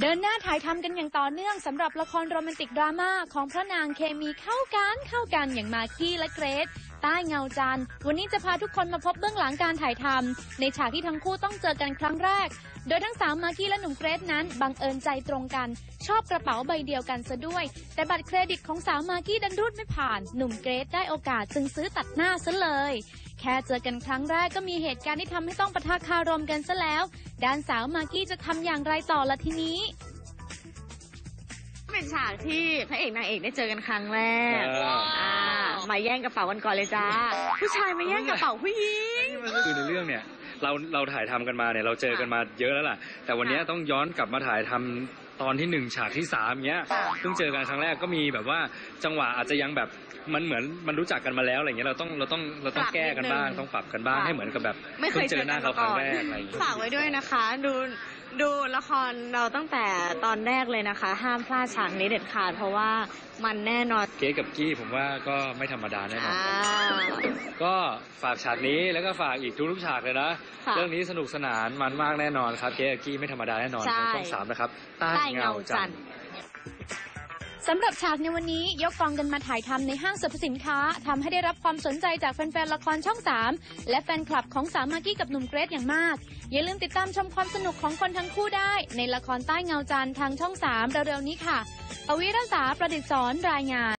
เดินหน้าถ่ายทำกันอย่างต่อเนื่องสำหรับละครโรแมนติกดราม่าของพระนางเคมีเข้ากันเข้ากันอย่างมากกี้และเกรซใต้เงาจันทร์วันนี้จะพาทุกคนมาพบเบื้องหลังการถ่ายทำในฉากที่ทั้งคู่ต้องเจอกันครั้งแรก โดยทั้งสาวมากกี้และหนุ่มเกรซนั้นบังเอิญใจตรงกัน ชอบกระเป๋าใบเดียวกันซะด้วย แต่บัตรเครดิตของสาวมากกี้ดันรูดไม่ผ่าน หนุ่มเกรซได้โอกาสจึงซื้อตัดหน้าซะเลย แค่เจอกันครั้งแรกก็มีเหตุการณ์ที่ทำให้ต้องปะทะคารมกันซะแล้ว ด้านสาวมากกี้จะทำอย่างไรต่อละทีนี้ เป็นฉากที่พระเอกนางเอกได้เจอกันครั้งแรกเอออ่ามาแย่งกระเป๋ากันก่อนเลยจ้า ผู้ชายมาแย่งกระเป๋าผู้หญิง คือในเรื่องเนี่ย เราเราถ่ายทำกันมาเนี่ยเราเจอกันมาเยอะแล้วล่ะ แต่วันเนี้ยต้องย้อนกลับมาถ่ายทำตอนที่หนึ่งฉากที่สามเงี้ยค่ะ เพิ่งเจอกันครั้งแรกก็มีแบบว่าจังหวะอาจจะยังแบบมันเหมือนมันรู้จักกันมาแล้วอะไรเงี้ยเราต้องเราต้องเราต้องแก้กันบ้างต้องปรับกันบ้างให้เหมือนกับแบบไม่เคยพิ่งเจอหน้าเขาครั้งแรกอะไรอย่างเงี้ย ฝากไว้ด้วยนะคะ ดูดูละครเราตั้งแต่ตอนแรกเลยนะคะ ห้ามพลาดฉากนี้เด็ดขาดเพราะว่ามันแน่นอนเก๊กับกี้ผมว่าก็ไม่ธรรมดาแน่นอน อ่า ก็ฝากฉากนี้แล้วก็ฝากอีกทุกๆฉากเลยนะ ค่ะเรื่องนี้สนุกสนานมันมากแน่นอนครับเก๊กับกี้ไม่ธรรมดาแน่นอนใช่ ทางช่องสามนะครับใต้ใต้เงาเงาจัจันนททร์ร์ สำหรับฉากในวันนี้ยกกองกันมาถ่ายทำในห้างสรรพสินค้าทำให้ได้รับความสนใจจากแฟนๆละครช่อง 3 และแฟนคลับของสาวมากกี้กับหนุ่มเกรซอย่างมาก อย่าลืมติดตามชมความสนุกของคนทั้งคู่ได้ ในละครใต้เงาจันทร์ทางช่อง 3 เร็วๆนี้ค่ะปวิรสาประดิษฐ์สอนรายงาน